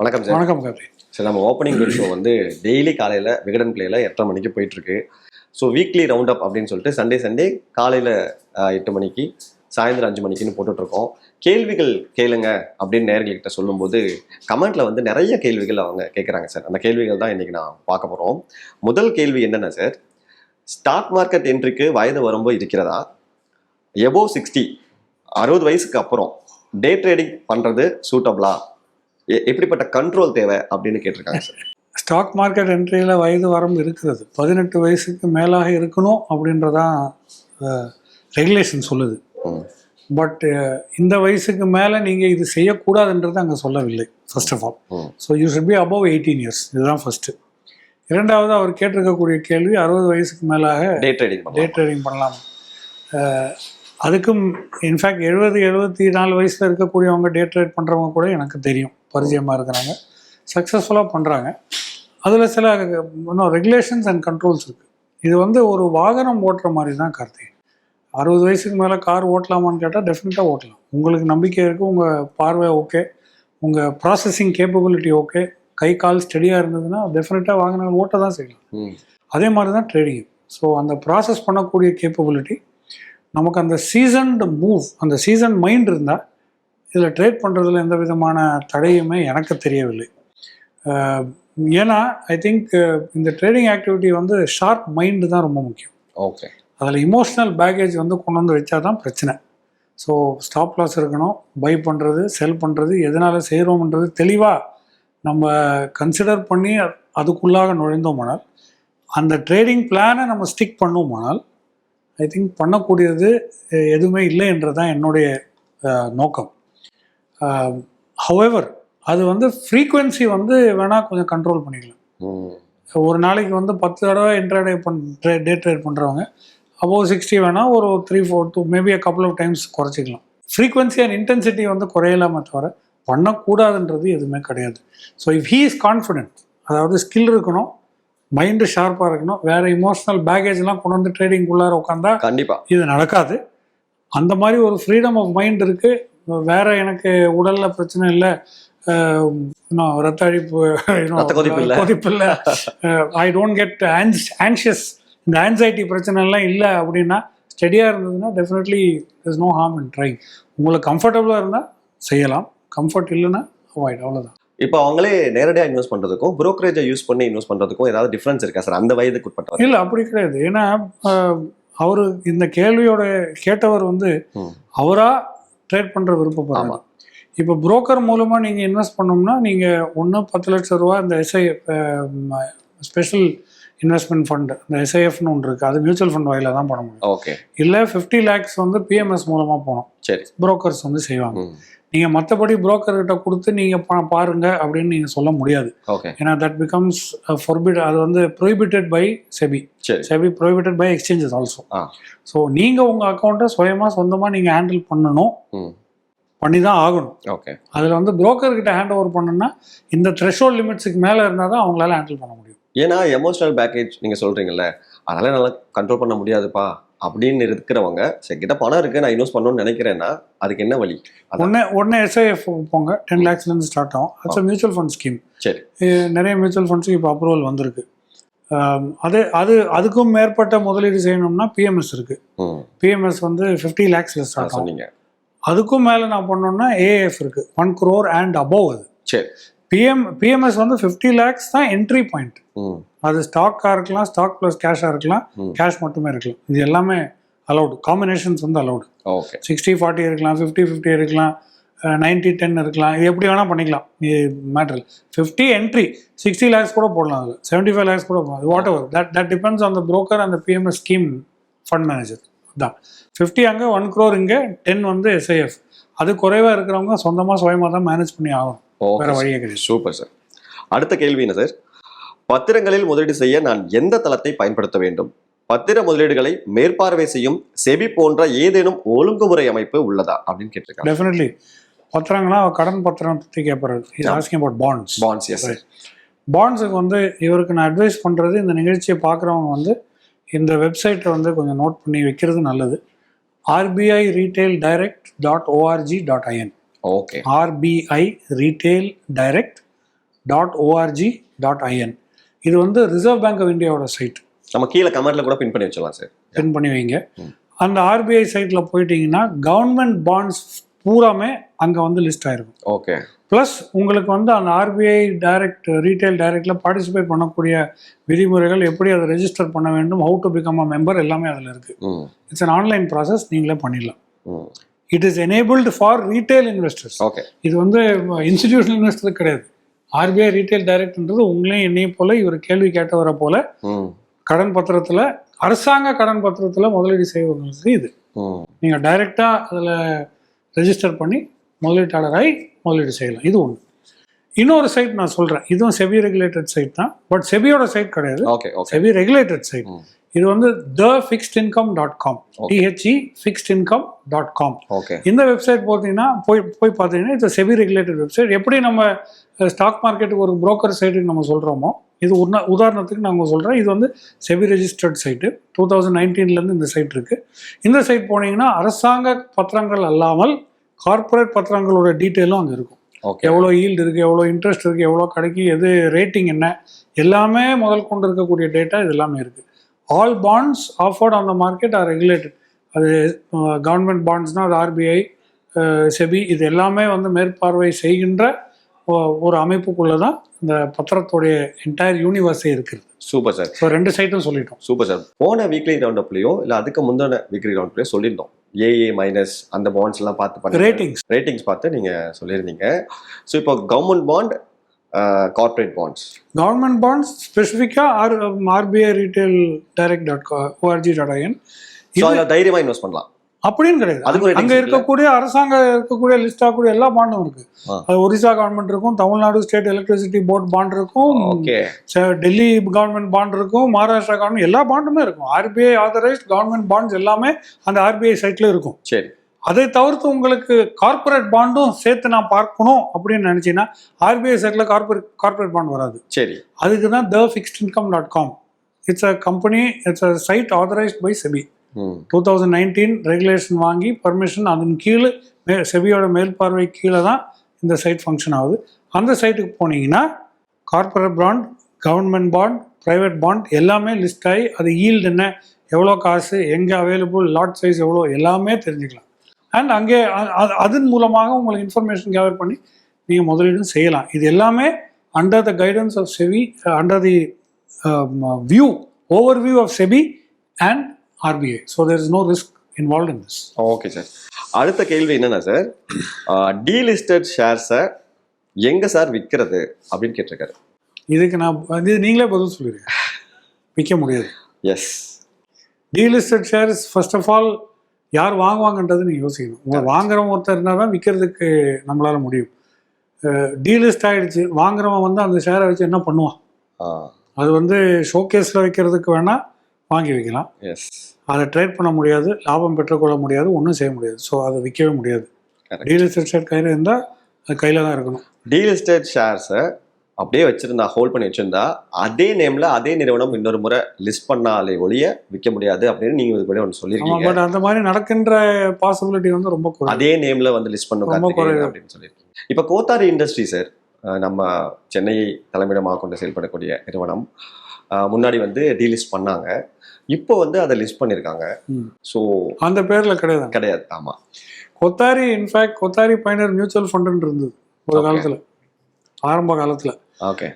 வணக்கம் சார். வணக்கம் கார்த்தி சரி நம்ம ஓப்பனிங் பெல் ஷோ வந்து டெய்லி காலையில் விகடன் பிளேயில் எட்டரை மணிக்கு போயிட்டு இருக்கு ஸோ வீக்லி ரவுண்ட் அப் அப்படின்னு சொல்லிட்டு சண்டே சண்டே காலையில் எட்டு மணிக்கு சாயந்தரம் அஞ்சு மணிக்குன்னு போட்டுட்டு இருக்கோம் கேள்விகள் கேளுங்க அப்படின்னு நேயர்கள்கிட்ட சொல்லும்போது கமெண்ட்ல வந்து நிறைய கேள்விகள் அவங்க கேட்குறாங்க சார். அந்த கேள்விகள் தான் இன்னைக்கு நான் பார்க்க போகிறோம் முதல் கேள்வி என்னென்ன சார்? ஸ்டாக் மார்க்கெட் என்ட்ரிக்கு வயது வரம்பு இருக்கிறதா? எபோ சிக்ஸ்டி அறுபது வயசுக்கு அப்புறம் டே ட்ரேடிங் பண்ணுறது சூட்டபிளா எப்படிப்பட்ட கண்ட்ரோல் தேவை அப்படின்னு கேட்டிருக்காங்க சார் ஸ்டாக் மார்க்கெட் என்ட்ரியில் வயது வரம்பு இருக்கிறது. பதினெட்டு வயசுக்கு மேலாக இருக்கணும் அப்படின்றதான் ரெகுலேஷன் சொல்லுது. பட் இந்த வயசுக்கு மேலே நீங்கள் இது செய்யக்கூடாதுன்றது அங்கே சொல்லவில்லை first of all. So you should be above eighteen years இதுதான் ஃபர்ஸ்ட் இரண்டாவது அவர் கேட்டிருக்கக்கூடிய கேள்வி அறுபது வயசுக்கு மேலாக டே ட்ரேடிங் டே ட்ரேடிங் பண்ணலாம். அதுக்கும் இன்ஃபேக்ட் எழுபது எழுபத்தி நாலு வயசில் இருக்கக்கூடியவங்க டே ட்ரேட் பண்ணுறவங்க கூட எனக்கு தெரியும். பரிச்சயமாக இருக்கிறாங்க. சக்ஸஸ்ஃபுல்லாக பண்ணுறாங்க அதில் சில இன்னும் ரெகுலேஷன்ஸ் அண்ட் கண்ட்ரோல்ஸ் இருக்குது இது வந்து ஒரு வாகனம் ஓட்டுற மாதிரி தான் கார்த்திக். அறுபது வயசுக்கு மேலே கார் ஓட்டலாமான்னு கேட்டால் டெஃபினட்டாக ஓட்டலாம். உங்களுக்கு நம்பிக்கை இருக்குது உங்கள் பார்வை ஓகே உங்கள் ப்ராசஸிங் கேப்பபிலிட்டி ஓகே கை கால் ஸ்டெடியாக இருந்ததுன்னா டெஃபினட்டாக வாகனங்கள் ஓட்ட தான் செய்யலாம். அதே மாதிரி தான் ட்ரேடிங் ஸோ அந்த ப்ராசஸ் பண்ணக்கூடிய கேப்பபிலிட்டி நமக்கு அந்த சீசன்டு மூவ் அந்த சீசன் மைண்ட் இருந்தால் இதில் ட்ரேட் பண்ணுறதுல எந்த விதமான தடையுமே எனக்கு தெரியவில்லை. ஏன்னா ஐ திங்க் இந்த ட்ரேடிங் ஆக்டிவிட்டி வந்து ஷார்ப் மைண்டு தான் ரொம்ப முக்கியம். ஓகே அதில் இமோஷ்னல் பேக்கேஜ் வந்து கொண்டு வந்து வச்சா தான் பிரச்சனை. ஸோ ஸ்டாப் லாஸ் இருக்கணும் பை பண்ணுறது செல் பண்ணுறது எதனால் செய்கிறோம்ன்றது தெளிவாக நம்ம கன்சிடர் பண்ணி அதுக்குள்ளாக நுழைந்தோமானால் அந்த ட்ரேடிங் பிளானை நம்ம ஸ்டிக் பண்ணோமானால் ஐ திங்க் பண்ணக்கூடியது எதுவுமே இல்லை என்றது தான் என்னுடைய நோக்கம். ஹவெவர் அது வந்து ஃப்ரீக்குவென்சி வந்து வேணால் கொஞ்சம் கண்ட்ரோல் பண்ணிக்கலாம். ஒரு நாளைக்கு வந்து பத்து தடவை இன்ட்ராடே பண் டே ட்ரேட் பண்ணுறவங்க அபோவ் சிக்ஸ்டி வேணால் ஒரு three four two maybe a couple of times குறைச்சிக்கலாம். ஃப்ரீக்வன்சி அண்ட் இன்டென்சிட்டி வந்து குறையலாமே தவிர பண்ணக்கூடாதுன்றது எதுவுமே கிடையாது. So if he is confident அதாவது ஸ்கில் இருக்கணும் மைண்டு ஷார்ப்பாக இருக்கணும் வேறு இமோஷனல் பேகேஜ்லாம் கொண்டு வந்து ட்ரேடிங்குள்ளார உட்காந்தா கண்டிப்பா. இது நடக்காது. அந்த மாதிரி ஒரு ஃப்ரீடம் ஆஃப் மைண்ட் இருக்குது வேற எனக்கு உடலில் பிரச்சனை இல்லை. இன்னும் ரத்த அழிப்பு கொதிப்பு இல்ல. ஐ டோன்ட் கெட் ஆன்ஷியஸ் இந்த ஆன்சைட்டி பிரச்சனை எல்லாம் இல்லை அப்படின்னா ஸ்டெடியாக இருந்ததுன்னா definitely is no harm in try உங்களுக்கு கம்ஃபர்டபுளாக இருந்தால் செய்யலாம். கம்ஃபர்ட் இல்லைன்னா அவாய்ட் அவ்வளோதான் இப்போ அவங்களே நேரடியா இன்வெஸ்ட் பண்றதுக்கும் புரோக்கரேஜை யூஸ் பண்ணி இன்வெஸ்ட் பண்றதுக்கும் ஏதாவது டிஃபரன்ஸ் இருக்கா சார் அந்த வயதுக்கு உட்பட்டவர். இல்லை அப்படி கிடையாது. ஏன்னா அவர் இந்த கேள்வியோட கேட்டவர் வந்து ம். ட்ரேட் பண்ணுற விருப்பப்படுறாங்க. இப்போ புரோக்கர் மூலமாக நீங்கள் இன்வெஸ்ட் பண்ணோம்னா நீங்கள் ஒன்று பத்து லட்சம் ரூபா இந்த எஸ்ஐ ஸ்பெஷல் இன்வெஸ்ட்மெண்ட் ஃபண்ட் இந்த எஸ்ஐஎஃப்னு ஒன்று இருக்குது அது மியூச்சுவல் ஃபண்ட் வகையில் தான் பண்ண முடியும். ஓகே இல்லை ஃபிஃப்டி லேக்ஸ் வந்து பிஎம்எஸ் மூலமாக போகணும். சரி. புரோக்கர்ஸ் வந்து செய்வாங்க. நீங்கள் மற்றபடி புரோக்கர்கிட்ட கொடுத்து நீங்கள் பா பாருங்க அப்படின்னு நீங்கள் சொல்ல முடியாது. ஏன்னா தட் பிகம்ஸ் ஃபொர்பிட் அது வந்து prohibited by SEBI SEBI prohibited by exchanges also so நீங்கள் உங்கள் அக்கௌண்ட்டை சுயமாக சொந்தமாக நீங்கள் ஹேண்டில் பண்ணணும். பண்ணி தான் ஆகணும். ஓகே அதில் வந்து broker கிட்ட ஹேண்ட் ஓவர் பண்ணணும்னா இந்த த்ரெஷோல்ட் லிமிட்ஸுக்கு மேலே இருந்தால் தான் அவங்களால ஹேண்டில் பண்ண முடியும். ஏன்னா எமோஷனல் பேக்கேஜ் நீங்க சொல்றீங்கல்ல. அதனால என்னால கண்ட்ரோல் பண்ண முடியாதுப்பா. அப்படின்னு இருக்கிறவங்க சரி கிட்ட பணம் இருக்கு நான் இன்வெஸ்ட் பண்ணணும்னு நினைக்கிறேன்னா அதுக்கு என்ன வழி. ஒன்று ஒன்று எஸ்ஐஎஃப் போங்க. டென் லேக்ஸ்லேருந்து ஸ்டார்ட் ஆகும். அட்ஸ் மியூச்சுவல் ஃபண்ட் ஸ்கீம் சரி. நிறைய மியூச்சுவல் ஃபண்ட்ஸுக்கு இப்போ அப்ரூவல் வந்திருக்கு. அது அது அதுக்கும் மேற்பட்ட முதலீடு செய்யணும்னா பிஎம்எஸ் இருக்குது பிஎம்எஸ் வந்து ஃபிஃப்டி லேக்ஸில் ஸ்டார்ட் ஆகும். அதுக்கும் மேலே நான் பண்ணோம்னா ஏஎஃப் இருக்குது ஒன் crore அண்ட் above அது. சரி. பிஎம் பிஎம்எஸ் வந்து ஃபிஃப்டி லேக்ஸ் தான் என்ட்ரி பாயிண்ட் அது ஸ்டாக்காக இருக்கலாம் ஸ்டாக் ப்ளஸ் கேஷாக இருக்கலாம். கேஷ் மட்டுமே இருக்கலாம். இது எல்லாமே அலௌடு காம்பினேஷன்ஸ் வந்து அலௌடு ஓகே சிக்ஸ்டி ஃபார்ட்டி இருக்கலாம் ஃபிஃப்டி ஃபிஃப்டி இருக்கலாம் நைன்ட்டி டென் இருக்கலாம். இது எப்படி வேணால் பண்ணிக்கலாம். இது மேட்ரு ஃபிஃப்டி என்ட்ரி சிக்ஸ்டி லேக்ஸ் கூட போடலாம் அதில். செவன்ட்டி ஃபைவ் லேக்ஸ் கூட போடலாம். Whatever that that depends on the broker அந்த பிஎம்எஸ் ஸ்கீம் ஃபண்ட் மேனேஜர் தான் ஃபிஃப்டி அங்கே ஒன் க்ரோர் இங்கே டென் வந்து எஸ்ஐஎஃப் அது குறைவாக இருக்கிறவங்க சொந்தமாக சுயமாக தான் மேனேஜ் பண்ணி ஆகணும். Super sir. அடுத்த கேள்வி என்ன சார்? பத்திரங்களில் முதலீடு செய்ய நான் எந்த தளத்தை பயன்படுத்த வேண்டும்? பத்திர முதலீடுகளை மேற்பார்வை செய்யும் செபி போன்ற ஏதேனும் ஒழுங்குமுறை அமைப்பு உள்ளதா? அப்படின்னு கேட்டிருக்காங்க. டெஃபினெட்லி பத்திரங்களா கடன் பத்திரம் பற்றி Yeah. Asking about bonds bonds yes. பாண்ட்ஸுக்கு வந்து இவருக்கு நான் அட்வைஸ் பண்ணுறது இந்த நிகழ்ச்சியை பார்க்குறவங்க வந்து இந்த வெப்சைட்டை வந்து கொஞ்சம் நோட் பண்ணி வைக்கிறது நல்லது. RBI retail direct dot org dot in okay RBI retail direct dot org dot in இது வந்து ரிசர்வ் பேங்க் ஆஃப் இந்தியாவோட சைட் நம்ம கீழே கமெண்ட்ல கூட பின் பண்ணி வச்சிடலாம் சார் பின் பண்ணி வைங்க. அந்த ஆர்பிஐ சைட்டில் போயிட்டீங்கன்னா கவர்மெண்ட் பாண்ட்ஸ் பூராமே அங்கே வந்து லிஸ்ட் ஆயிருக்கும் ஓகே ப்ளஸ் உங்களுக்கு வந்து அந்த ஆர்பிஐ டைரக்ட் ரீட்டைல் டைரக்டில் பார்ட்டிசிபேட் பண்ணக்கூடிய விதிமுறைகள் எப்படி அதை ரெஜிஸ்டர் பண்ண வேண்டும் how to become a member எல்லாமே அதில் இருக்குது இட்ஸ் an ஆன்லைன் ப்ராசஸ் நீங்களே பண்ணிடலாம். It is enabled for retail investors okay இது வந்து இன்ஸ்டிடியூஷனல் இன்வெஸ்டர் கிடையாது. ஆர்பிஐ ரீட்டைல் டைரக்ட்ன்றது உங்களையும் என்னையும் போல இவர் கேள்வி கேட்டவரை போல கடன் பத்திரத்தில் அரசாங்க கடன் பத்திரத்தில் முதலீடு செய்வங்களுக்கு இது. நீங்கள் டைரெக்டாக அதில் ரெஜிஸ்டர் பண்ணி முதலீட்டாளராய் முதலீடு செய்யலாம். இது ஒன்று இன்னொரு சைட் நான் சொல்கிறேன் இதுவும் செபி ரெகுலேட்டட் சைட் தான். பட் செபியோட சைட் கிடையாது. Okay SEBI regulated site. இது வந்து the fixed income dot com T H E fixed income dot com okay இந்த வெப்சைட் போத்தீங்கன்னா போய் போய் பார்த்தீங்கன்னா இது செபி ரெகுலேட்டட் வெப்சைட் எப்படி நம்ம ஸ்டாக் மார்க்கெட்டுக்கு ஒரு broker சைட்டுக்கு நம்ம சொல்கிறோமோ இது உன்னா உதாரணத்துக்கு நாங்கள் சொல்கிறேன் இது வந்து SEBI registered site two thousand நைன்டீன்லேருந்து இந்த சைட் இருக்குது இந்த சைட் போனீங்கன்னா அரசாங்க பத்திரங்கள் அல்லாமல் கார்ப்பரேட் பத்திரங்களோட டீட்டெயிலும் அங்கே இருக்கும். ஓகே எவ்வளோ ஈல்டு இருக்குது எவ்வளோ இன்ட்ரெஸ்ட் இருக்குது எவ்வளோ கிடைக்கு எது ரேட்டிங் என்ன எல்லாமே முதல் கொண்டு இருக்கக்கூடிய டேட்டா இது எல்லாமே இருக்குது all bonds offered on the market are regulated அது கவர்மெண்ட் பாண்ட்ஸ்னால் அது ஆர்பிஐ செபி இது எல்லாமே வந்து மேற்பார்வை செய்கின்ற ஒரு அமைப்புக்குள்ளே தான் இந்த பத்திரத்துடைய என்டையர் யூனிவர்ஸே இருக்குது சூப்பர் சார் ஸோ ரெண்டு சைட்டும் சொல்லிட்டோம். சூப்பர் சார் போன வீக்லி ரவுண்ட் அப்லயோ இல்ல அதுக்கு முந்தின வீக்லி ரவுண்ட் அப்லயோ சொல்லியிருந்தோம். ஏஏ மைனஸ் அந்த பாண்ட்ஸ் எல்லாம் பார்த்து ரேட்டிங்ஸ் ரேட்டிங்ஸ் பார்த்து நீங்க சொல்லியிருந்தீங்க. ஸோ இப்போ government bond corporate bonds government bonds ஸ்பெசிஃபிக்காக are RBI retail direct dot org dot in so அதில் தைரியமா இன்வெஸ்ட் பண்ணலாம். அப்படின்னு கிடையாது. அங்க இருக்கக்கூடிய அரசாங்கம் இருக்கக்கூடிய லிஸ்ட் ஆகக்கூடிய எல்லா பாண்டும் இருக்கு. அது ஒரிசா கவர்மெண்ட் இருக்கும் Tamil Nadu state electricity board bond இருக்கும் டெல்லி கவர்மெண்ட் பாண்ட் இருக்கும் மகாராஷ்டிரா கவர்மெண்ட் எல்லா பாண்டுமே இருக்கும். ஆர்பிஐ ஆதரைஸ்ட் கவர்மெண்ட் பாண்ட்ஸ் எல்லாமே அந்த ஆர்பிஐ சைட்ல இருக்கும். சரி. அதை தவிர்த்து உங்களுக்கு கார்ப்பரேட் பாண்டும் சேர்த்து நான் பார்க்கணும் அப்படின்னு நினைச்சீங்கன்னா ஆர்பிஐ சைட்ல கார்ப்பரேட் கார்ப்பரேட் பாண்ட் வராது. சரி. அதுக்கு தான் the fixed income dot com it's a company it's a site authorised by SEBI two thousand nineteen regulation வாங்கி பர்மிஷன் அதன் கீழே மே செபியோட மேல்பார்வை கீழே தான் இந்த சைட் ஃபங்க்ஷன் ஆகுது. அந்த சைட்டுக்கு போனீங்கன்னா corporate bond government bond private bond எல்லாமே லிஸ்ட் ஆகி அது ஈல்டு என்ன எவ்வளோ காசு எங்கே அவைலபிள் லாட் சைஸ் எவ்வளோ எல்லாமே தெரிஞ்சுக்கலாம். அண்ட் அங்கே அதன் மூலமாக உங்களுக்கு இன்ஃபர்மேஷன் கேதர் பண்ணி நீங்கள் முதலீடும் செய்யலாம். இது எல்லாமே under the guidance of SEBI under the view over view of SEBI and RBI so there is no risk involve in this okay sir அடுத்த கேள்வி என்னன்னா சார் டீலிஸ்டட் ஷேர்ஸை எங்க சார் விற்கிறது அப்படின்னு கேட்டிருக்காரு. இதுக்கு நான் இது நீங்களே பதில் சொல்லிடுங்க. விற்க முடியாது. Yes delisted shares first of all யார் வாங்குவாங்கன்றது நீங்கள் யோசிக்கணும். உங்க வாங்குறவன் ஒருத்தர் இருந்தால் தான் விற்கிறதுக்கு நம்மளால முடியும். டீலிஸ்ட் ஆயிடுச்சு. வாங்குறவன் வந்து அந்த ஷேரை வச்சு என்ன பண்ணுவான்? அது வந்து ஷோகேஸில் வைக்கிறதுக்கு வேணால் வாங்கி வைக்கலாம். எஸ் அதை ட்ரேட் பண்ண முடியாது. லாபம் பெற்றுக்கொள்ள முடியாது. ஒன்றும் செய்ய முடியாது. ஸோ அதை விற்கவே முடியாது. Correct. டீலிஸ்டட் ஷேர் கையில் இருந்தால் அது கையில் தான் இருக்கணும். டீலிஸ்டட் ஷேர்ஸை அப்படியே வச்சிருந்தா ஹோல்ட் பண்ணி வச்சிருந்தா அதே நேம்ல அதே நிறுவனம் இன்னொரு முறை லிஸ்ட் பண்ணாலே ஒழிய விற்க முடியாது அப்படின்னு நீங்க இது கூட ஒன்று ஆமாம் சொல்லியிருக்கீங்க பட் அந்த மாதிரி நடக்கின்ற பாசிபிலிட்டி வந்து ரொம்ப அதே நேம்ல வந்து லிஸ்ட் குறைவு. அப்படின்னு சொல்லியிருக்கீங்க. இப்போ கோத்தாரி இண்டஸ்ட்ரி சார் நம்ம சென்னையை தலைமையிடமாக கொண்டு செயல்படக்கூடிய நிறுவனம் முன்னாடி வந்து டீலிஸ்ட் பண்ணாங்க. இப்போ வந்து அதை லிஸ்ட் பண்ணியிருக்காங்க. ஸோ அந்த பேரில் கிடையாது. கிடையாது. ஆமா. கொத்தாரி இன்ஃபேக்ட் கொத்தாரி பைனர் மியூச்சுவல் ஃபண்டுன்னு இருந்தது ஒரு. காலத்தில். ஆரம்ப காலத்தில். ஓகே.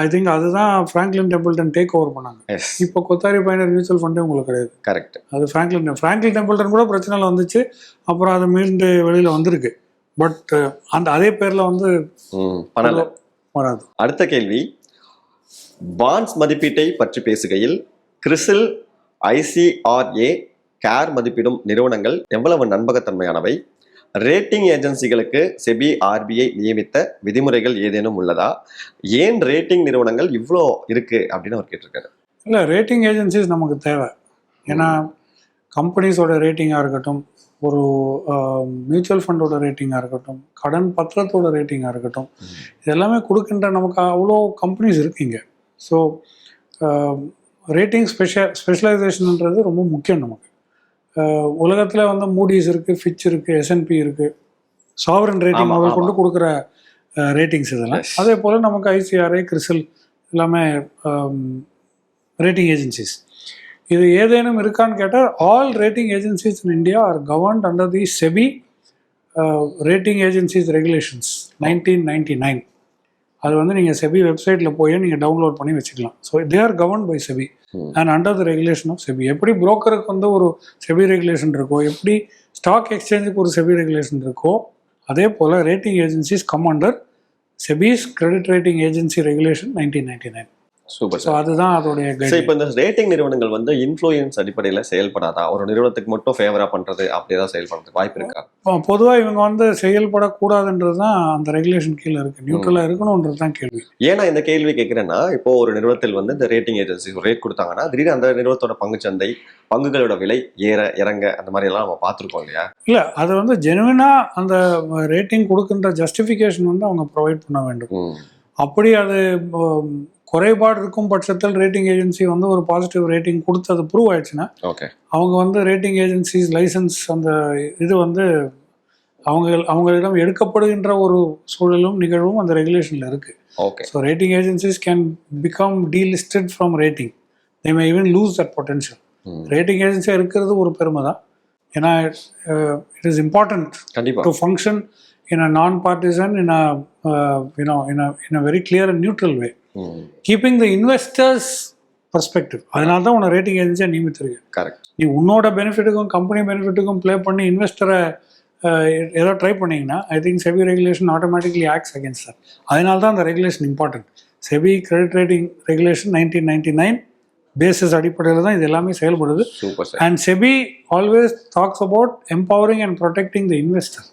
ஐ திங்க் அதுதான் ஃப்ராங்க்லின் டெம்பிள்டன் டேக் ஓவர் பண்ணாங்க இப்போ கொத்தாரி பைனர் மியூச்சுவல் ஃபண்டே உங்களுக்கு கிடையாது. கரெக்ட் அது ஃப்ராங்க்லின் ஃப்ராங்க்லின் டெம்பிள்டன் கூட பிரச்சனைல வந்துச்சு. அப்புறம் அது மீண்டு வெளியில் வந்திருக்கு. பட் அந்த அதே பேரில் வந்து பண்ணல. வராது. அடுத்த கேள்வி. பாண்ட்ஸ் மதிப்பீட்டை பற்றி பேசுகையில் கிறிசில் ஐசிஆர்ஏ கேர் மதிப்பிடும் நிறுவனங்கள் எவ்வளவு நம்பகத்தன்மையானவை? ரேட்டிங் ஏஜென்சிகளுக்கு செபி ஆர்பிஐ நியமித்த விதிமுறைகள் ஏதேனும் உள்ளதா? ஏன் ரேட்டிங் நிறுவனங்கள் இவ்வளோ இருக்கு அப்படின்னு அவர் கேட்டிருக்காரு. இல்லை ரேட்டிங் ஏஜென்சிஸ் நமக்கு தேவை. ஏன்னா கம்பெனிஸோட ரேட்டிங்காக இருக்கட்டும் ஒரு மியூச்சுவல் ஃபண்டோட ரேட்டிங்காக இருக்கட்டும் கடன் பத்திரத்தோட ரேட்டிங்காக இருக்கட்டும் இது எல்லாமே கொடுக்கின்ற நமக்கு அவ்வளோ கம்பெனிஸ் இருக்குங்க ஸோ ரேட்டிங் ஸ்பெஷல் ஸ்பெஷலைசேஷன்ன்றது ரொம்ப முக்கியம் நமக்கு. உலகத்தில் வந்து மூடிஸ் இருக்குது ஃபிச் இருக்குது எஸ்என்பி இருக்குது சாவரன் ரேட்டிங் முதல். கொண்டு கொடுக்குற ரேட்டிங்ஸ் இதெல்லாம். அதே போல் நமக்கு ஐசிஆர்ஐ கிறிசல் எல்லாமே ரேட்டிங் ஏஜென்சிஸ் இது ஏதேனும் இருக்கான்னு கேட்டால் all rating agencies in India are governed under the SEBI rating agencies regulations nineteen ninety nine அது வந்து நீங்கள் செபி வெப்சைட்டில் போய் நீங்கள் டவுன்லோட் பண்ணி வச்சுக்கலாம் so they are govern by SEBI. And under the regulation of SEBI எப்படி புரோக்கருக்கு வந்து ஒரு செபி ரெகுலேஷன் இருக்கோ எப்படி ஸ்டாக் எக்ஸ்சேஞ்சுக்கு ஒரு செபி ரெகுலேஷன் இருக்கோ அதே போல் rating agencies come under SEBI's credit rating agency regulation nineteen ninety nine super so அதுதான் அதோடைய இப்போ இந்த ரேட்டிங் நிறுவனங்கள் வந்து இன்ஃப்ளூயன்ஸ் அடிப்படையில் செயல்படாதா? ஒரு நிறுவனத்துக்கு மட்டும் ஃபேவரா பண்றது அப்படி ஏதாவது செயல்படுறதுக்கு வாய்ப்பு இருக்கா? பொதுவாக இவங்க வந்து செயல்படக்கூடாதுன்றது தான் அந்த ரெகுலேஷன் கீழே இருக்குது நியூட்ரலாக இருக்கணுன்றது தான் கேள்வி. ஏன்னா இந்த கேள்வி கேட்கிறேன்னா இப்போ ஒரு நிறுவனத்தில் வந்து இந்த ரேட்டிங் ஏஜென்சி ரேட் கொடுத்தாங்கன்னா திடீர்னு அந்த நிறுவனத்தோட பங்குச்சந்தை பங்குகளோட விலை ஏற இறங்க அந்த மாதிரி எல்லாம் நம்ம பார்த்துருக்கோம் இல்லையா? இல்லை அது வந்து ஜெனுவினாக அந்த ரேட்டிங் கொடுக்கின்ற ஜஸ்டிஃபிகேஷன் வந்து அவங்க ப்ரொவைட் பண்ண வேண்டும். அப்படி அது குறைபாடு இருக்கும் பட்சத்தில் ரேட்டிங் ஏஜென்சி வந்து ஒரு பாசிட்டிவ் ரேட்டிங் கொடுத்து அது ப்ரூவ் ஆயிடுச்சுன்னா ஓகே அவங்க வந்து ரேட்டிங் ஏஜென்சிஸ் லைசன்ஸ் அந்த இது வந்து அவங்க அவங்களிடம் எடுக்கப்படுகின்ற ஒரு சூழலும் நிகழ்வும் அந்த ரெகுலேஷனில் இருக்குது okay so rating agencies can become delisted from rating they may even lose that potential. Rating ஏஜென்சியாக இருக்கிறது ஒரு பெருமை தான். ஏன்னா இட் இஸ் இம்பார்ட்டன்ட் கண்டிப்பா. to function in a non-partisan, in a uh, you know, in a in a very clear and neutral keeping the investors perspective. அதனால தான் உன்னை rating ஏஜென்சியாக நியமித்திருக்கேன். Correct நீ உன்னோட பெனிஃபிட்டுக்கும் கம்பெனி பெனிஃபிட்டுக்கும் ப்ளே பண்ணி இன்வெஸ்டரை ஏதோ ட்ரை பண்ணீங்கன்னா I think SEBI regulation automatically acts against that அதனால தான் அந்த regulation important SEBI credit rating regulation nineteen ninety nine basis அடிப்படையில் தான் இது எல்லாமே செயல்படுது. Sir and SEBI always talks about empowering and protecting the investor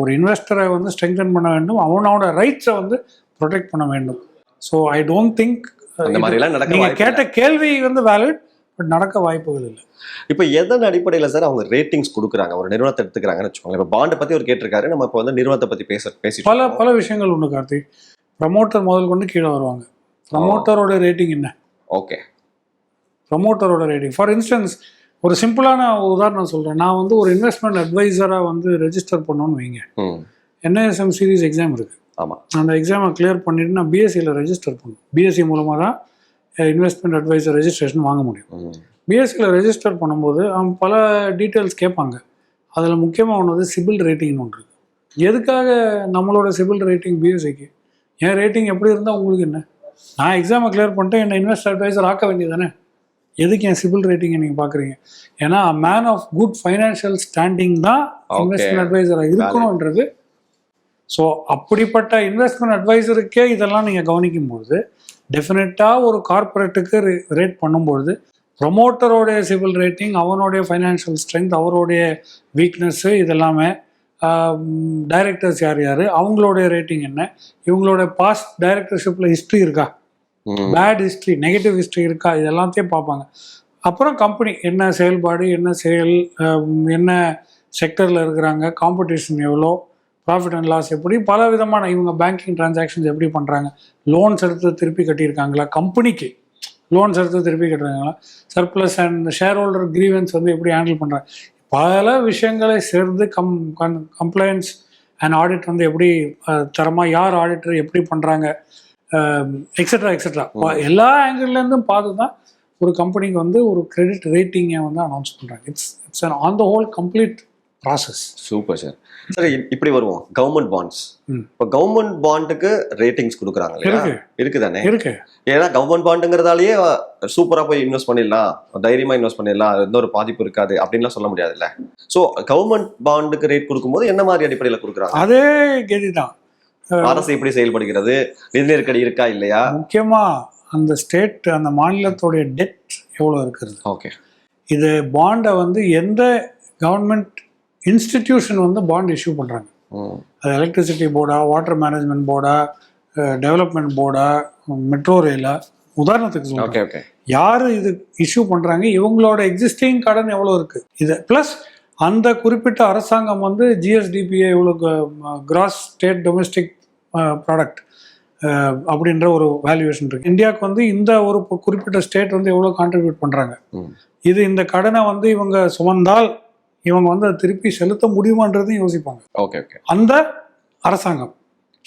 ஒரு இன்வெஸ்டரை வந்து ஸ்ட்ரெங்தன் பண்ண வேண்டும். அவனோட ரைட்ஸை வந்து ப்ரொடெக்ட் பண்ண வேண்டும். ஸோ ஐ டோன்ட் திங்க் அந்த மாதிரி எல்லாம் நடக்க நீங்க வாய்ப்பு கேட்ட கேள்வி வந்து வேலிட் பட் நடக்க வாய்ப்புகள் இல்லை. இப்போ எதன் அடிப்படையில் சார் அவங்க ரேட்டிங்ஸ் கொடுக்குறாங்க? ஒரு நிறுவனத்தை எடுத்துக்கிறாங்கன்னு வச்சுக்கோங்களேன். இப்போ பாண்டை பத்தி ஒரு கேட்டிருக்காரு. நம்ம இப்போ வந்து நிறுவனத்தை பத்தி பேச பேசிட்டு பல. பல விஷயங்கள் உண்டு கார்த்தி. ப்ரமோட்டர் முதல் கொண்டு கீழே வருவாங்க. ப்ரமோட்டரோட ரேட்டிங் என்ன? ஓகே ப்ரமோட்டரோட ரேட்டிங் ஃபார் இன்ஸ்டன்ஸ் ஒரு சிம்பிளான உதாரணம் சொல்கிறேன் நான் வந்து ஒரு இன்வெஸ்ட்மெண்ட் அட்வைசராக வந்து ரெஜிஸ்டர் பண்ணோன்னு வைங்க. என்ஐஎஸ்எம் சீரிஸ் எக்ஸாம் இருக்குது ஆமா. அந்த எக்ஸாமை கிளியர் பண்ணிட்டு நான் பிஎஸ்சியில் ரெஜிஸ்டர் பண்ணணும். பிஎஸ்சி மூலமாக தான் இன்வெஸ்ட்மெண்ட் அட்வைசர் ரெஜிஸ்ட்ரேஷன் வாங்க முடியும். பிஎஸ்சியில் ரெஜிஸ்டர் பண்ணும்போது அவங்க பல டீட்டெயில்ஸ் கேட்பாங்க. அதில் முக்கியமாக ஒன்று வந்து சிபில் ரேட்டிங்னு ஒன்று எதுக்காக நம்மளோட சிபில் ரேட்டிங் பிஎஸ்சிக்கு என் ரேட்டிங் எப்படி இருந்தால் உங்களுக்கு என்ன? நான் எக்ஸாமை கிளியர் பண்ணிட்டு என்னை இன்வெஸ்ட் அட்வைசர் ஆக்க வேண்டியதானே எதுக்கு என் சிபில் ரேட்டிங்கை நீங்கள் பார்க்குறீங்க ஏன்னா man of good financial standing தான். இன்வெஸ்ட்மெண்ட் அட்வைசராக இருக்கணுன்றது ஸோ அப்படிப்பட்ட இன்வெஸ்ட்மெண்ட் அட்வைசருக்கே இதெல்லாம் நீங்கள் கவனிக்கும்பொழுது டெஃபினட்டாக ஒரு கார்ப்பரேட்டுக்கு ரேட் பண்ணும்பொழுது ப்ரொமோட்டரோடைய சிவில் ரேட்டிங் அவனுடைய ஃபைனான்ஷியல் ஸ்ட்ரென்த் அவருடைய வீக்னஸ்ஸு இதெல்லாமே டைரக்டர்ஸ் யார் யார் அவங்களுடைய ரேட்டிங் என்ன இவங்களோட பாஸ்ட் டைரக்டர்ஷிப்பில் ஹிஸ்ட்ரி இருக்கா? பேட் ஹிஸ்ட்ரி நெகட்டிவ் ஹிஸ்ட்ரி இருக்கா? இது எல்லாத்தையும் பார்ப்பாங்க. அப்புறம் கம்பெனி என்ன செயல்பாடு என்ன செயல் என்ன செக்டரில் இருக்கிறாங்க காம்படிஷன் எவ்வளோ ப்ராஃபிட் அண்ட் லாஸ் எப்படி பல விதமான இவங்க பேங்கிங் டிரான்சாக்ஷன்ஸ் எப்படி பண்ணுறாங்க லோன்ஸ் எடுத்து திருப்பி கட்டியிருக்காங்களா? கம்பெனிக்கு லோன்ஸ் எடுத்து திருப்பி கட்டுறாங்களா surplus and share holder grievance வந்து எப்படி ஹேண்டில் பண்ணுறாங்க பல விஷயங்களை சேர்ந்து கம் கம்ப்ளைண்ட்ஸ் அண்ட் ஆடிட் வந்து எப்படி தரமாக யார் ஆடிட்டர் எப்படி பண்ணுறாங்க எக்ஸட்ரா எக்ஸட்ரா எல்லா ஆங்கிள்லேருந்தும் பார்த்து தான் ஒரு கம்பெனிக்கு வந்து ஒரு கிரெடிட் ரேட்டிங்கை வந்து அனௌன்ஸ் பண்ணுறாங்க it's it's an on the whole complete process super sir சரி இப்படி வருவோம். Government bonds. இப்போ கவர்மெண்ட் பாண்டுக்கு ரேட்டிங்ஸ் கொடுக்குறாங்க இல்லையா? இருக்கு. இருக்குதானே இருக்கு. ஏன்னா கவர்மெண்ட் பாண்டுங்கிறதாலேயே சூப்பரா போய் இன்வெஸ்ட் பண்ணிடலாம். தைரியமா இன்வெஸ்ட் பண்ணிடலாம். எந்த ஒரு பாதிப்பு இருக்காது அப்படின்லாம் சொல்ல முடியாதுல்ல. ஸோ கவர்மெண்ட் பாண்டுக்கு ரேட் கொடுக்கும்போது என்ன மாதிரி அடிப்படையில் கொடுக்குறாங்க? அதே கெதி தான் அரசு எப்படி செயல்படுகிறது? நிதி நெருக்கடி இருக்கா இல்லையா? முக்கியமாக அந்த ஸ்டேட் அந்த மாநிலத்தோடைய டெட் எவ்வளோ இருக்கிறது? ஓகே இது பாண்டை வந்து எந்த கவர்மெண்ட் இன்ஸ்டிடியூஷன் வந்து பாண்ட் இஷ்யூ பண்ணுறாங்க அது எலக்ட்ரிசிட்டி போர்டா வாட்டர் மேனேஜ்மெண்ட் போர்டா டெவலப்மெண்ட் போர்டா மெட்ரோ ரெயிலா உதாரணத்துக்கு ஓகே யார் இது இஷ்யூ பண்ணுறாங்க இவங்களோட எக்ஸிஸ்டிங் கடன் எவ்வளோ இருக்குது இது ப்ளஸ் அந்த குறிப்பிட்ட அரசாங்கம் வந்து ஜிஎஸ்டிபிஏ எவ்வளோ கிராஸ் ஸ்டேட் டொமஸ்டிக் ப்ராடக்ட் அப்படின்ற ஒரு வேல்யூவேஷன் இருக்குது இந்தியாவுக்கு வந்து இந்த ஒரு குறிப்பிட்ட ஸ்டேட் வந்து எவ்வளோ கான்ட்ரிபியூட் பண்ணுறாங்க. இது இந்த கடனை வந்து இவங்க சுமந்தால் இவங்க வந்து திருப்பி செலுத்த முடியுமான்றதையும் யோசிப்பாங்க. ஓகே ஓகே அந்த அரசாங்கம்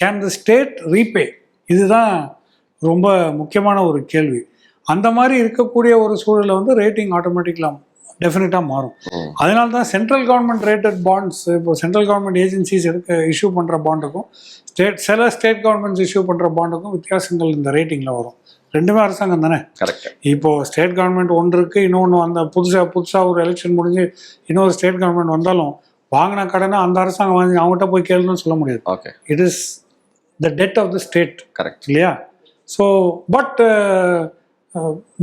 கேன் த ஸ்டேட் ரீபே இதுதான் ரொம்ப முக்கியமான ஒரு கேள்வி. அந்த மாதிரி இருக்கக்கூடிய ஒரு சூழலில் வந்து ரேட்டிங் ஆட்டோமேட்டிக்கலாக டெஃபினட்டாக மாறும். அதனால தான் சென்ட்ரல் கவர்மெண்ட் ரேட்டட் பாண்ட்ஸ் இப்போ சென்ட்ரல் கவர்மெண்ட் ஏஜென்சிஸ் எடுக்க இஷ்யூ பண்ணுற பாண்டுக்கும் ஸ்டேட் சில ஸ்டேட் கவர்மெண்ட்ஸ் இஷ்யூ பண்ணுற பாண்டுக்கும் வித்தியாசங்கள் இந்த ரேட்டிங்கில் வரும். ரெண்டுமே அரசாங்கம் தானே? கரெக்ட் இப்போ ஸ்டேட் கவர்மெண்ட் ஒன்று இருக்கு இன்னொன்று அந்த புதுசாக புதுசாக ஒரு எலெக்ஷன் முடிஞ்சு இன்னொரு ஸ்டேட் கவர்மெண்ட் வந்தாலும் வாங்கின கடனை அந்த அரசாங்கம் வாங்கி அவங்ககிட்ட போய் கேளுன்னு சொல்ல முடியாது. Okay it is the debt of the state correct இல்லையா? So but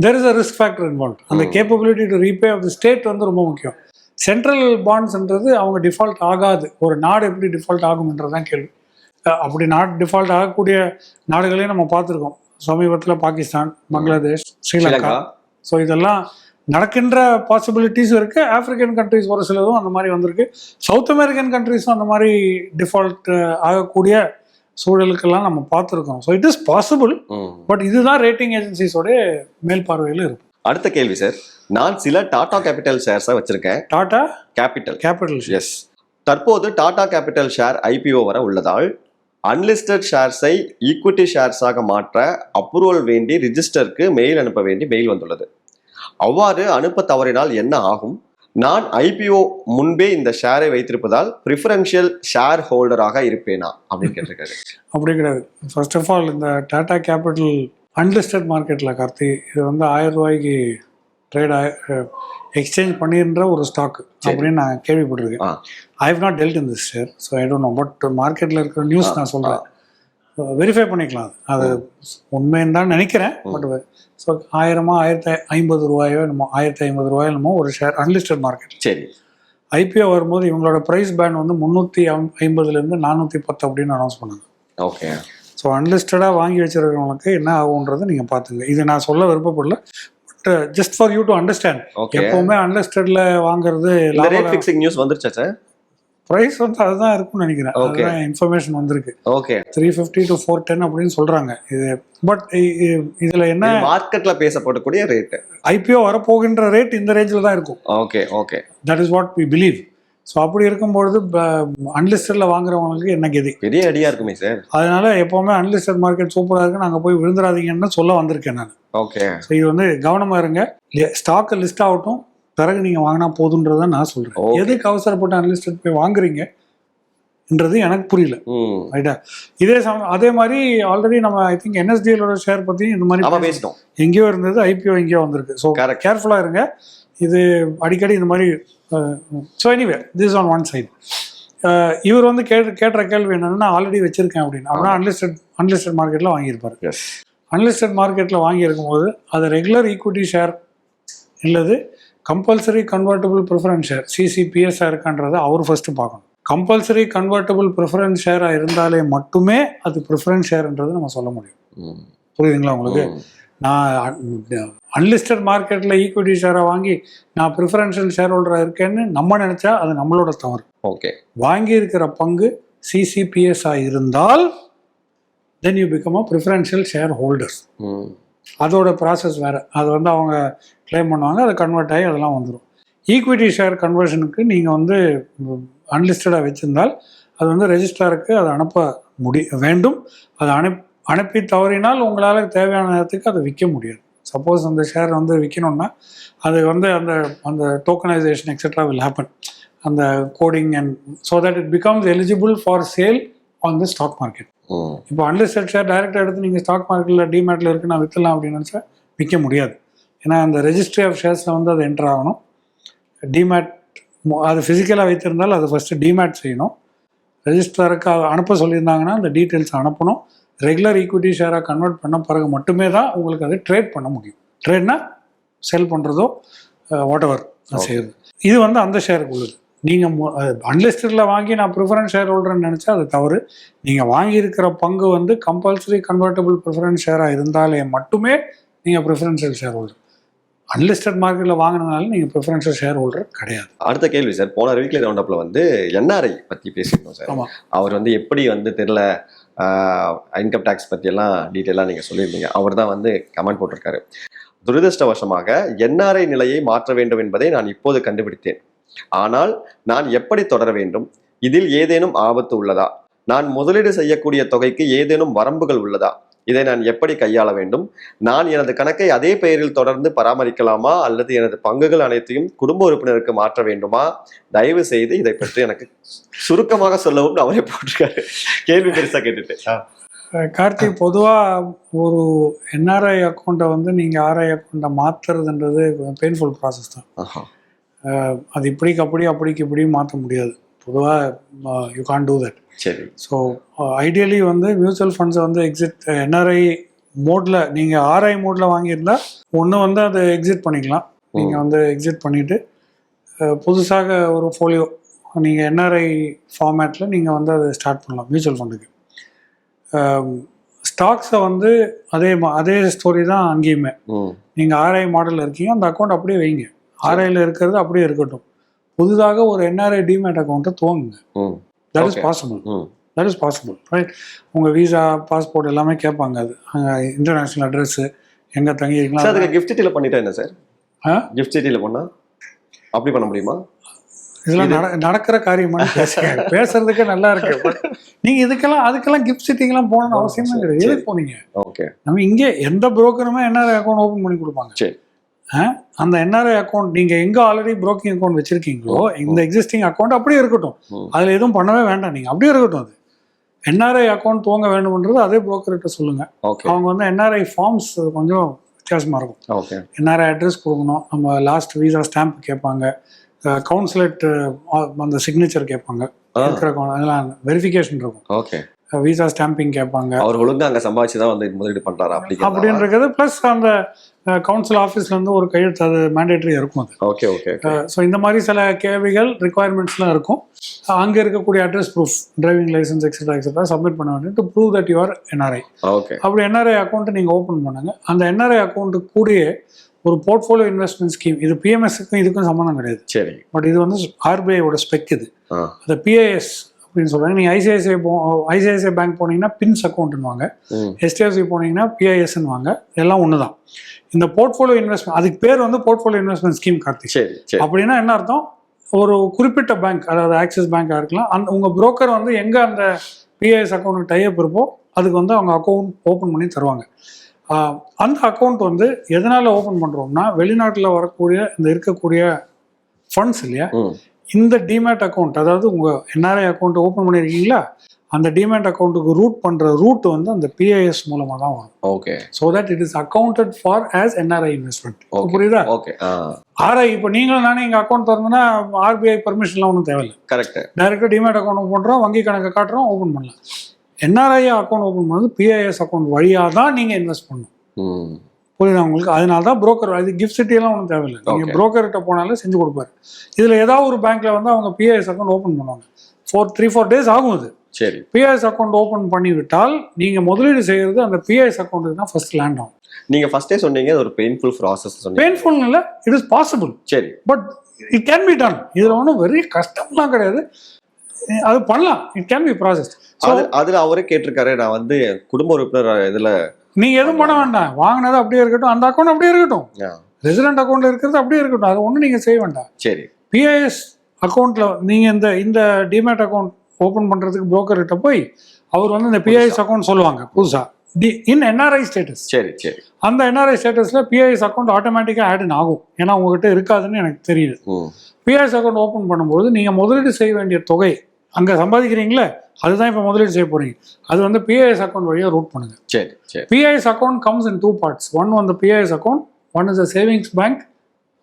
there is a risk factor involve அந்த capability to repay of the state வந்து ரொம்ப முக்கியம். சென்ட்ரல் பாண்ட்ஸ்ன்றது அவங்க டிஃபால்ட் ஆகாது. ஒரு நாடு எப்படி டிஃபால்ட் ஆகும்ன்றது தான் கேள்வி. அப்படி நாடு டிஃபால்ட் ஆகக்கூடிய நாடுகளையும் நம்ம பார்த்துருக்கோம். சமீபத்தில் பாகிஸ்தான் பங்களாதேஷ் ஸ்ரீலங்கா. ஸோ இதெல்லாம் நடக்கின்ற பாசிபிலிட்டிஸ் இருக்கு. ஆப்பிரிக்கன் கண்ட்ரிஸ் ஒரு சிலதும் அந்த மாதிரி வந்திருக்கு. சவுத் அமெரிக்கன் கண்ட்ரிஸும் அந்த மாதிரி டிஃபால்ட் ஆகக்கூடிய சூழலுக்கெல்லாம் நம்ம பார்த்துருக்கோம். So it is possible. But இதுதான் ரேட்டிங் ஏஜென்சிஸோட மேல் பார்வையில் இருக்கு அடுத்த கேள்வி சார் நான் சில டாடா கேபிட்டல் ஷேர்ஸை வச்சிருக்கேன். டாடா? கேபிட்டல். கேபிட்டல் எஸ் தற்போது டாடா கேபிட்டல் ஷேர் ஐபிஓ வர உள்ளதால் அன்லிஸ்டட் ஷேர்ஸை ஈக்விட்டி ஷேர்ஸாக மாற்ற அப்ரூவல் வேண்டி ரிஜிஸ்டருக்கு மெயில் அனுப்ப வேண்டி மெயில் வந்துள்ளது. அவ்வாறு அனுப்ப தவறினால் என்ன ஆகும்? நான் ஐபிஓ முன்பே இந்த ஷேரை வைத்திருப்பதால் ப்ரிஃபரன்ஷியல் ஷேர் ஹோல்டராக இருப்பேனா? அப்படின்னு கேட்டிருக்காரு. அப்படி கிடையாது ஃபர்ஸ்ட் ஆஃப் ஆல் இந்த டாடா கேபிட்டல் அன்லிஸ்டட் மார்க்கெட்டில் கார்த்தி இது வந்து ஆயிரம் ரூபாய்க்கு ட்ரேட் எக்ஸ்சேஞ்ச் பண்ணின்ற ஒரு ஸ்டாக் அப்படின்னு நான் கேள்விப்பட்டிருக்கேன். I have not dealt in this share so I don't know but மார்க்கெட்டில் இருக்கிற நியூஸ் நான் சொல்கிறேன் வெரிஃபை பண்ணிக்கலாம். அது உண்மைன்னு தான் நினைக்கிறேன். பட் ஸோ ஆயிரமா ஆயிரத்தி ஐம்பது ரூபாயோ என்னமோ ஆயிரத்தி ஐம்பது ரூபாயோ என்னமோ ஒரு ஷேர் அன்லிஸ்டட் மார்க்கெட் சரி. ஐபிஓ வரும்போது இவங்களோட ப்ரைஸ் பேண்ட் வந்து முந்நூற்றி ஐம்பதுலேருந்து நானூற்றி பத்து அப்படின்னு அனௌன்ஸ் பண்ணாங்க. ஓகே ஸோ அன்லிஸ்டடாக வாங்கி வச்சிருக்கிறவங்களுக்கு என்ன ஆகுன்றதை நீங்கள் பார்த்துங்க. இது நான் சொல்ல விருப்பப்படல. But just for you to understand okay எப்போவுமே அன்லிஸ்டடில் வாங்குறது ரேட் ஃபிக்ஸிங் நியூஸ் வந்துருச்சா சார் ப்ரைஸ் வந்து அதுதான் இருக்கும்னு நினைக்கிறேன். அதுதான் இன்ஃபர்மேஷன் வந்திருக்கு. Okay three fifty to four ten அப்படின்னு சொல்கிறாங்க இது பட் இதில் என்ன மார்க்கெட்ல பேசப்படக்கூடிய ரேட் ஐபிஓ வரப்போகின்ற ரேட் இந்த ரேஞ்சில் தான் இருக்கும். Okay okay that is what we believe so அப்படி இருக்கும்பொழுது அன்லிஸ்டடில் வாங்குறவங்களுக்கு என்ன கெதி? பெரிய ஐடியா இருக்குமே சார் அதனால எப்போவுமே அன்லிஸ்டட் மார்க்கெட் சூப்பராக இருக்கு நாங்கள் போய் விழுந்துடாதீங்கன்னு சொல்ல வந்திருக்கேன் நான். ஓகே. ஸோ இது வந்து கவனமாக இருங்க. ஸ்டாக் லிஸ்ட் ஆகட்டும். பிறகு நீங்கள் வாங்கினா போதுன்றதை நான் சொல்கிறேன் Okay. எதுக்கு அவசரப்பட்டு அன்லிஸ்டட் போய் வாங்குறீங்க? என்றது எனக்கு புரியல. ரைட்டா இதே சமயம் அதே மாதிரி ஆல்ரெடி நம்ம ஐ திங்க் என்எஸ்டிஎலோட ஷேர் பற்றி இந்த மாதிரி பேசிட்டோம். எங்கேயோ இருந்தது ஐபிஓ எங்கேயோ வந்திருக்கு. ஸோ. கேர்ஃபுல்லாக இருங்க. இது அடிக்கடி இந்த மாதிரி so anyway this on one side இவர் வந்து கேட்டு கேட்டுற கேள்வி என்னன்னா ஆல்ரெடி வச்சிருக்கேன் அப்படின்னு. அப்படின்னா அன்லிஸ்டட் அன்லிஸ்டட் மார்க்கெட்டில் வாங்கியிருப்பாரு. அன்லிஸ்டட் மார்க்கெட்டில் வாங்கியிருக்கும் போது அது ரெகுலர் ஈக்விட்டி ஷேர் இல்லது கம்பல்சரி கன்வெர்ட்டபிள் ப்ரிஃபரன்ஸ் ஷேர் சிசிபிஎஸ்ஸாக இருக்கான்றதை அவர் ஃபஸ்ட்டு பார்க்கணும். கம்பல்சரி கன்வெர்ட்டபிள் ப்ரிஃபரன்ஸ் ஷேராக இருந்தாலே மட்டுமே அது ப்ரிஃபரன்ஸ் ஷேர்ன்றது நம்ம சொல்ல முடியும். புரியுதுங்களா உங்களுக்கு. நான் அன்லிஸ்டட் மார்க்கெட்டில் ஈக்விட்டி ஷேரை வாங்கி நான் ப்ரிஃபரன்ஷியல் ஷேர் ஹோல்டராக இருக்கேன்னு நம்ம நினச்சா அது நம்மளோட தவறு. ஓகே. வாங்கி இருக்கிற பங்கு சிசிபிஎஸ் இருந்தால் then you become a preferential share holders அதோட ப்ராசஸ் வேறு. அது வந்து அவங்க க்ளைம் பண்ணுவாங்க அது கன்வெர்ட் ஆகி அதெல்லாம் வந்துடும் ஈக்விட்டி ஷேர் கன்வர்ஷனுக்கு நீங்கள் வந்து அன்லிஸ்டடாக வச்சிருந்தால் அது வந்து ரெஜிஸ்ட்ராருக்கு அதை அனுப்ப முடி வேண்டும். அதை அனுப் அனுப்பி தவறினால் உங்களால் தேவையான நேரத்துக்கு அதை விற்க முடியாது. சப்போஸ் அந்த ஷேர் வந்து விற்கணும்னா அது வந்து அந்த அந்த டோக்கனைசேஷன் எக்ஸெட்ரா வில் ஹேப்பன் அந்த coding and so that it becomes eligible for sale on the stock market இப்போ அன்லிஸ்டட் ஷேர் டைரெக்டாக எடுத்து நீங்கள் ஸ்டாக் மார்க்கெட்டில் டிமேட்டில் இருக்கு நான் விற்றலாம் அப்படின்னு நினச்சா விற்க முடியாது. ஏன்னா அந்த ரெஜிஸ்ட்ரி ஆஃப் ஷேர்ஸில் வந்து அது என்டர் ஆகணும். டிமேட் அது ஃபிசிக்கலாக வைத்திருந்தால் அது ஃபஸ்ட்டு டிமேட் செய்யணும். ரெஜிஸ்ட்ராருக்கு அனுப்ப சொல்லியிருந்தாங்கன்னா அந்த டீட்டெயில்ஸ் அனுப்பணும். ரெகுலர் ஈக்விட்டி ஷேராக கன்வெர்ட் பண்ண பிறகு மட்டுமே தான் உங்களுக்கு அது ட்ரேட் பண்ண முடியும். ட்ரேட்னா செல் பண்ணுறதோ வாட் எவர் செய்யுது இது வந்து அந்த ஷேருக்கு உள்ளது. நீங்கள் அன்லிஸ்டடில் வாங்கி நான் ப்ரிஃபரன்ஸ் ஷேர் ஹோல்டர்னு நினச்சா அது தவறு. நீங்கள் வாங்கியிருக்கிற பங்கு வந்து கம்பல்சரி கன்வெர்ட்டபிள் ப்ரிஃபரன்ஸ் ஷேராக இருந்தாலே மட்டுமே நீங்கள் ப்ரிஃபரன்ஷியல் ஷேர் ஹோல்டர் அன்லிஸ்டட் மார்க்கெட்டில் வாங்கினதுனால நீங்கள் ப்ரிஃபரன்ஷியல் ஷேர் ஹோல்டர் கிடையாது. அடுத்த கேள்வி சார் போன வீக்லி ரவுண்டப்ல வந்து என்ஆர்ஐ பத்தி பேசியிருந்தோம் சார் ஆமாம் அவர் வந்து எப்படி வந்து தெரியல இன்கம் டேக்ஸ் பத்தி எல்லாம் டீட்டெயிலாக நீங்க சொல்லியிருந்தீங்க. அவர் தான் வந்து கமெண்ட் போட்டிருக்காரு. துரதிருஷ்டவசமாக என்ஆர்ஐ நிலையை மாற்ற வேண்டும் என்பதை நான் இப்போது கண்டுபிடித்தேன். ஆனால் நான் எப்படி தொடர வேண்டும்? இதில் ஏதேனும் ஆபத்து உள்ளதா? நான் முதலீடு செய்யக்கூடிய தொகைக்கு ஏதேனும் வரம்புகள் உள்ளதா? இதை நான் எப்படி கையாள வேண்டும்? நான் எனது கணக்கை அதே பெயரில் தொடர்ந்து பராமரிக்கலாமா? அல்லது எனது பங்குகள் அனைத்தையும் குடும்ப உறுப்பினருக்கு மாற்ற வேண்டுமா? தயவு செய்து இதை பற்றி எனக்கு சுருக்கமாக சொல்லவும் அவரே போட்டிருக்காரு. கேள்வி பெருசா கேட்டுட்டு கார்த்திக் பொதுவாக ஒரு என்ஆர்ஐ அக்கௌண்ட்டை வந்து நீங்கள் ஆர்ஐ அக்கௌண்ட்டை மாற்றுறதுன்றது பெயின்ஃபுல் ப்ராசஸ் தான். அது இப்படிக்கு அப்படி அப்படிக்கு இப்படி மாற்ற முடியாது. பொதுவாக யூ கான் டூ தட் சரி. ஸோ ஐடியலி வந்து மியூச்சுவல் ஃபண்ட்ஸை வந்து எக்ஸிட் என்ஆர்ஐ மோடில் நீங்கள் ஆர்ஐ மோடில் வாங்கியிருந்தா ஒன்று வந்து அதை எக்ஸிட் பண்ணிக்கலாம். நீங்கள் வந்து எக்ஸிட் பண்ணிவிட்டு புதுசாக ஒரு ஃபோலியோ நீங்கள் என்ஆர்ஐ ஃபார்மேட்டில் நீங்கள் வந்து அதை ஸ்டார்ட் பண்ணலாம் மியூச்சுவல் ஃபண்டுக்கு ஸ்டாக்ஸை வந்து அதே மா அதே ஸ்டோரி தான் அங்கேயுமே. நீங்கள் ஆர்ஐ மாடலில் இருக்கீங்க அந்த அக்கௌண்ட் அப்படியே வைங்க. ஆர்ஐயில் இருக்கிறது அப்படியே இருக்கட்டும். புதிதாக ஒரு என்ஆர்ஐ டிமேட் அக்கௌண்ட்டை துவங்குங்க. ம். That is. Possible that is possible right உங்கள் வீசா பாஸ்போர்ட் எல்லாமே கேட்பாங்க அது. இன்டர்நேஷ்னல் அட்ரஸ்ஸு எங்கே சார் தங்கியிருக்கலாம் அதுக்கு கிஃப்ட் சிட்டில பண்ணிட்டா என்ன சார்? ஆ? கிஃப்ட் சிட்டில பண்ணா? அப்படி பண்ண முடியுமா? இதெல்லாம் நட நடக்கிற காரியமான பேசுங்க. பேசுறதுக்கே நல்லா இருக்கு. பட் நீங்கள் இதுக்கெல்லாம் அதுக்கெல்லாம் கிஃப்ட் சிட்டிங்கெல்லாம் போகணும்னு அவசியமே கிடையாது சரி. எதுக்கு போனீங்க? ஓகே நம்ம இங்கே எந்த புரோக்கருமே என்ஆர்ஐ அக்கௌண்ட் ஓப்பன் பண்ணி கொடுப்பாங்க. சரி. அந்த என்ஆர்ஐ அக்கௌண்ட் நீங்கள் எங்கே ஆல்ரெடி broking அக்கௌண்ட் வச்சிருக்கீங்களோ இந்த எக்ஸிஸ்டிங் அக்கௌண்ட் அப்படியே இருக்கட்டும். அதில் எதுவும் பண்ணவே வேண்டாம் நீங்கள் அப்படியே இருக்கட்டும் அது. என்ஆர்ஐ அக்கௌண்ட் துவங்க வேண்டும்ன்றது அதே brokerகிட்ட சொல்லுங்க. ஓகே அவங்க வந்து என்ஆர்ஐ ஃபார்ம்ஸ் கொஞ்சம் வித்தியாசமாக இருக்கும். என்ஆர்ஐ அட்ரஸ் கொடுக்கணும். நம்ம லாஸ்ட் வீசா ஸ்டாம்ப் கேட்பாங்க. கவுன்சிலேட் அந்த சிக்னேச்சர் கேட்பாங்க. இருக்கிற அதெல்லாம் வெரிஃபிகேஷன் இருக்கும். ஓகே வீசா ஸ்டாம்பிங் கேட்பாங்க. அவர் ஒழுங்கா அங்க சம்பாதிச்சு தான் வந்து முதலீடு பண்றாரா அப்படி அப்படின்றது ப்ளஸ் அந்த கவுன்சில் ஆஃபீஸ்லேருந்து ஒரு கையெழுத்து அது மேண்டேட்டரி இருக்கும் அது. ஓகே ஓகே ஸோ இந்த மாதிரி சில கேள்விகள் ரிக்குவயர்மெண்ட்ஸ்லாம் இருக்கும். அங்கே இருக்கக்கூடிய address proof driving licence etcetera etcetera submit பண்ண வேண்டிய to prove that you're NRI okay அப்படி என்ஆர்ஐ அக்கௌண்ட்டை நீங்கள் ஓப்பன் பண்ணுங்க. அந்த என்ஆர்ஐ அக்கௌண்ட்டு கூடயே ஒரு போர்ட்ஃபோலியோ இன்வெஸ்ட்மெண்ட் ஸ்கீம் இது பிஎம்எஸ்க்கும் இதுக்கும் சம்மந்தம் கிடையாது. சரி. பட் இது வந்து ஆர்பிஐயோட ஸ்பெக் இது. அந்த பிஏஎஸ் அப்படின்னு சொல்கிறாங்க நீங்கள் ஐசிஐசிஐ போ ஐசிஐசிஐ பேங்க் போனீங்கன்னா பின்ஸ் அக்கௌண்ட்டுன்னு ம். ஹெச்டிஎஃப்சி போனீங்கன்னா பிஐஎஸ்ன்னு வாங்க எல்லாம் ஒன்று தான் இந்த போர்ட்ஃபோலியோ இன்வெஸ்ட்மெண்ட் அதுக்கு பேர் வந்து போர்ட்ஃபோலியோ இன்வெஸ்ட்மெண்ட் ஸ்கீம் கார்த்திக். அப்படின்னா என்ன அர்த்தம்? ஒரு குறிப்பிட்ட பேங்க் அதாவது ஆக்சிஸ் பேங்காக இருக்கலாம். அந்த உங்கள் broker வந்து எங்கே அந்த பிஐஎஸ் அக்கௌண்ட் டைப் இருப்போ அதுக்கு வந்து அவங்க அக்கௌண்ட் ஓப்பன் பண்ணி தருவாங்க. அந்த அக்கௌண்ட் வந்து எதனால் ஓப்பன் பண்ணுறோம்னா வெளிநாட்டில் வரக்கூடிய இந்த இருக்கக்கூடிய ஃபண்ட்ஸ் இல்லையா? இந்த டிமேட் அக்கௌண்ட் அதாவது உங்கள் என்ஆர்ஐ அக்கௌண்ட் ஓப்பன் பண்ணியிருக்கீங்களா அந்த டிமேட் அக்கௌண்ட்டுக்கு ரூட் பண்ணுற ரூட் வந்து அந்த பிஐஎஸ் மூலமாக தான் வரும். Okay so that it is accounted for as NRI investment. புரியுதா? ஓகே ஆர்ஐ இப்போ நீங்களும் நானே எங்கள் அக்கௌண்ட் திறந்தோன்னா ஆர்பிஐ பர்மிஷன்லாம் ஒன்றும் தேவையில்லை. கரெக்ட் டைரெக்டாக டிமேட் அக்கௌண்ட் பண்ணுறோம் வங்கி கணக்கை காட்டுறோம் ஓப்பன் பண்ணலாம். என்ஆர்ஐ அக்கௌண்ட் ஓப்பன் பண்ணது பிஐஎஸ் அக்கௌண்ட் வழியாக தான் நீங்கள் இன்வெஸ்ட் பண்ணணும். புரியுதா உங்களுக்கு அதனால தான் broker அது கிஃப்ட் சிட்டியெல்லாம் ஒன்றும் தேவையில்லை. நீங்கள் Okay. brokerகிட்ட போனாலே செஞ்சு கொடுப்பாரு. இதில் ஏதாவது ஒரு பேங்க்ல வந்து அவங்க பிஐஎஸ் அக்கௌண்ட் ஓப்பன் பண்ணுவாங்க. ஃபோர் த்ரீ ஃபோர் டேஸ் ஆகும் அது. சரி. பிஐஎஸ் அக்கௌண்ட் ஓப்பன் பண்ணி விட்டால் நீங்கள் முதலீடு செய்கிறது அந்த பிஐஎஸ் அக்கௌண்ட்டுக்கு தான் ஃபர்ஸ்ட் லேண்ட் ஆகும். நீங்க ஃபர்ஸ்டே சொன்னீங்க அது ஒரு பெயின்ஃபுல் ப்ராசஸ் சொன்னீங்க. பெயின்ஃபுல் இல்லை இட் இஸ் பாசிபிள் சரி. But it can be done இதில் ஒன்றும் வெரி கஷ்டம்லாம் கிடையாது. அது பண்ணலாம். இட் கேன் பி ப்ராசஸ் அது அதுல அவரே கேட்டிருக்காரு நான் வந்து குடும்ப உறுப்பினர் இதுல நீங்கள் எதுவும் பண்ண வேண்டாம். வாங்கினது அப்படியே இருக்கட்டும். அந்த அக்கௌண்ட் அப்படியே இருக்கட்டும். ரெசிடென்ட் அக்கௌண்ட்டில் இருக்கிறது அப்படியே இருக்கட்டும். அது ஒன்றும் நீங்கள் செய்ய வேண்டாம். சரி. பிஐஎஸ் அக்கௌண்ட்டில் நீங்கள் இந்த இந்த டிமேட் அக்கௌண்ட் ஓப்பன் பண்ணுறதுக்கு broker கிட்ட போய் அவர் வந்து இந்த பிஐஎஸ் அக்கௌண்ட் சொல்லுவாங்க. புதுசாக டி இன் என்ஆர்ஐ ஸ்டேட்டஸ் சரி சரி. அந்த என்ஆர்ஐ ஸ்டேட்டஸில் பிஐஎஸ் அக்கௌண்ட் ஆட்டோமேட்டிக்காக ஆட் ஆகும். ஏன்னா உங்ககிட்ட இருக்காதுன்னு எனக்கு தெரியுது. பிஐஎஸ் அக்கௌண்ட் ஓப்பன் பண்ணும்போது நீங்கள் முதலீடு செய்ய வேண்டிய தொகை அங்கே சம்பாதிக்கிறீங்களே அதுதான் இப்போ முதலீடு செய்ய போகிறீங்க அது வந்து பிஐஎஸ் அக்கௌண்ட் வழியாக ரூட் பண்ணுங்கள் சரி சரி. PIS account comes in two parts one the PIS account one is a savings bank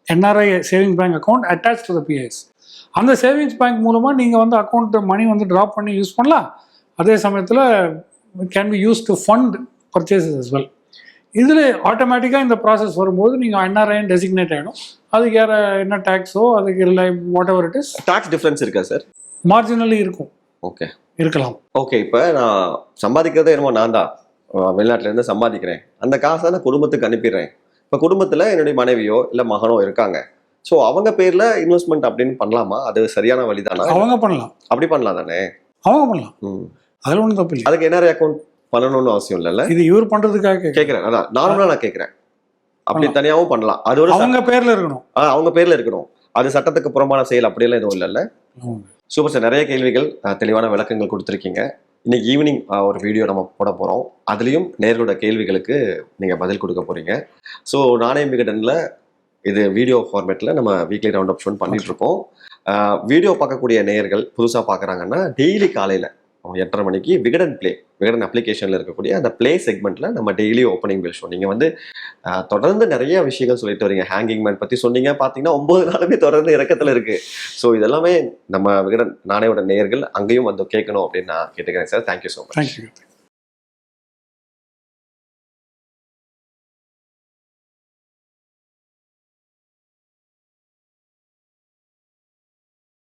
NRI savings bank account attach to the PIS அந்த சேவிங்ஸ் பேங்க் மூலமாக நீங்கள் வந்து அக்கௌண்ட் மணி வந்து ட்ராப் பண்ணி யூஸ் பண்ணலாம். அதே சமயத்தில் can be use to fund purchases as well. இதில் ஆட்டோமேட்டிக்காக இந்த ப்ராசஸ் வரும்போது நீங்கள் என்ஆர்ஐன்னு டெசிக்னேட் ஆகிடும் அதுக்கு யார என்ன டேக்ஸோ அதுக்கு இல்லை whatever it is tax difference இருக்கா சார் மார்ஜினலி இருக்கும். ஓகே இருக்கலாம். ஓகே இப்போ நான் சம்பாதிக்கிறதே என்னமோ நான் தான் வெளிநாட்டுல இருந்து சம்பாதிக்கிறேன். அந்த காசை நான் குடும்பத்துக்கு அனுப்பிடுறேன். இப்போ குடும்பத்துல என்னுடைய மனைவியோ இல்லை மகனோ இருக்காங்க. ஸோ அவங்க பேர்ல இன்வெஸ்ட்மெண்ட் அப்படின்னு பண்ணலாமா? அது சரியான வழிதானா? அவங்க பண்ணலாம். அப்படி பண்ணலாம் தானே? அவங்க பண்ணலாம். அதில் ஒன்றும் தப்பு இல்லை. அதுக்கு என்ன அக்கௌண்ட் பண்ணணும்னு அவசியம் இல்லைல்ல இது இவர் பண்ணுறதுக்காக கேட்க கேட்குறேன் அதான் நார்மலாக நான் கேட்குறேன் அப்படி தனியாகவும் பண்ணலாம். அது ஒரு அவங்க பேரில் இருக்கணும். அவங்க பேர்ல இருக்கணும். அது சட்டத்துக்கு புறம்பான செயல் அப்படியெல்லாம் எதுவும் இல்லைல்ல சூப்பர் சார் நிறைய கேள்விகள் தெளிவான விளக்கங்கள் கொடுத்துருக்கீங்க. இன்னைக்கு ஈவினிங் ஒரு வீடியோ நம்ம போட போகிறோம் அதுலேயும் நேர்களோட கேள்விகளுக்கு நீங்கள் பதில் கொடுக்க போகிறீங்க ஸோ நானே விகடனில் இது வீடியோ ஃபார்மேட்டில் நம்ம வீக்லி ரவுண்ட் அப் ஷோன் பண்ணிகிட்ருக்கோம் வீடியோ பார்க்கக்கூடிய நேயர்கள் புதுசாக பார்க்குறாங்கன்னா டெய்லி காலையில் எட்டரை மணிக்கு விகடன் ப்ளே விகடன் அப்ளிகேஷனில் இருக்கக்கூடிய அந்த ப்ளே செக்மெண்ட்டில் நம்ம டெய்லி ஓப்பனிங் பில் ஷோ நீங்கள் வந்து தொடர்ந்து நிறைய விஷயங்கள் சொல்லிட்டு வரீங்க. ஹேங்கிங் மேன் பற்றி சொன்னீங்க பார்த்தீங்கன்னா ஒம்பது நாளுமே தொடர்ந்து இறக்கத்தில் இருக்குது ஸோ இதெல்லாமே நம்ம விகடன் நாணயோட நேர்கள் அங்கேயும் வந்து கேட்கணும் அப்படின்னு நான் கேட்டுக்கிறேன் sir thank you so much thank you